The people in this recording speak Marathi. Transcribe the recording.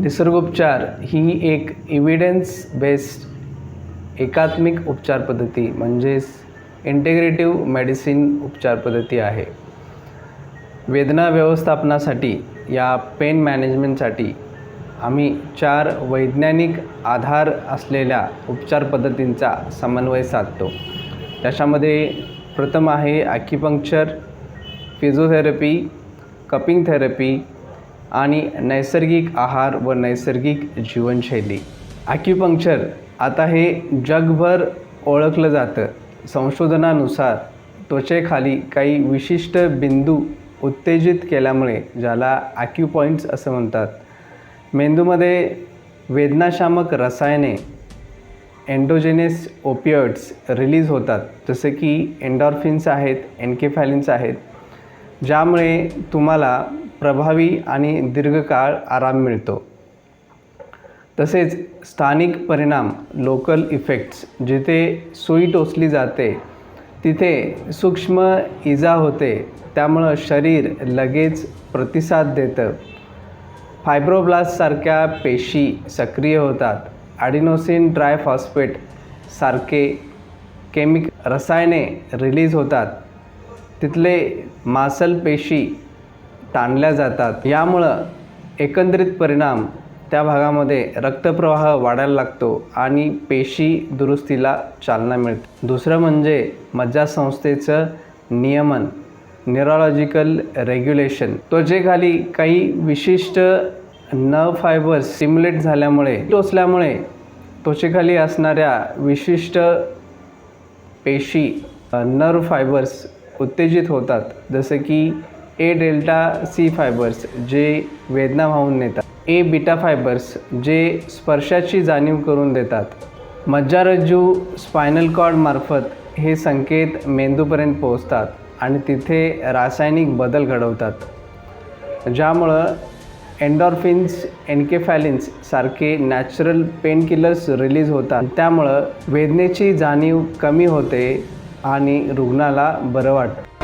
निसर्गोपचार ही एक इव्हिडन्स बेस्ड एकात्मिक उपचार पद्धती म्हणजेच इंटेग्रेटिव्ह मेडिसिन उपचार पद्धती आहे. वेदना व्यवस्थापनासाठी या पेन मॅनेजमेंटसाठी आम्ही चार वैज्ञानिक आधार असलेल्या उपचार पद्धतींचा समन्वय साधतो. त्याच्यामध्ये प्रथम आहे ॲक्युपंक्चर फिजिओथेरपी कपिंग थेरपी आणि नैसर्गिक आहार व नैसर्गिक जीवनशैली. ॲक्युपंक्चर आता हे जगभर ओळखलं जातं. संशोधनानुसार त्वचेखाली काही विशिष्ट बिंदू उत्तेजित केल्यामुळे ज्याला ॲक्युपॉईंट्स असं म्हणतात. मेंदूमध्ये वेदनाशामक रसायने एन्डोजेनेस ओपिओइड्स रिलीज होतात. जसे की एन्डॉर्फिन्स आहेत एन्केफॅलिन्स आहेत. ज्यामुळे तुम्हाला प्रभावी आणि दीर्घकाळ आराम मिळतो. तसेच स्थानिक परिणाम लोकल इफेक्ट्स जिथे सुई टोचली जाते तिथे सूक्ष्म इजा होते त्यामुळं शरीर लगेच प्रतिसाद देतं. फायब्रोब्लास्टसारख्या पेशी सक्रिय होतात. ॲडिनोसिन ड्रायफॉस्फेट सारखे केमिक रसायने रिलीज होतात. तिथले मासल पेशी ताणल्या जातात. यामुळं एकंदरीत परिणाम त्या भागामध्ये रक्तप्रवाह वाढायला लागतो आणि पेशी दुरुस्तीला चालना मिळते. दुसरं म्हणजे मज्जासंस्थेचं नियमन न्यूरोलॉजिकल रेग्युलेशन त्वचेखाली काही विशिष्ट नर्व फायबर्स सिम्युलेट झाल्यामुळे टोचल्यामुळे त्वचेखाली असणाऱ्या विशिष्ट पेशी नर्व फायबर्स उत्तेजित होतात. जसं की ए डेल्टा सी फायबर्स जे वेदना वाहून नेतात. ए बीटा फायबर्स जे स्पर्शाची जाणीव करून देतात. मज्जारज्जू स्पायनल कॉर्डमार्फत हे संकेत मेंदूपर्यंत पोहोचतात आणि तिथे रासायनिक बदल घडवतात. ज्यामुळं एन्डॉर्फिन्स एन्केफॅलिन्स सारखे नॅचरल पेनकिलर्स रिलीज होतात. त्यामुळं वेदनेची जाणीव कमी होते आणि रुग्णाला बरं वाटतं.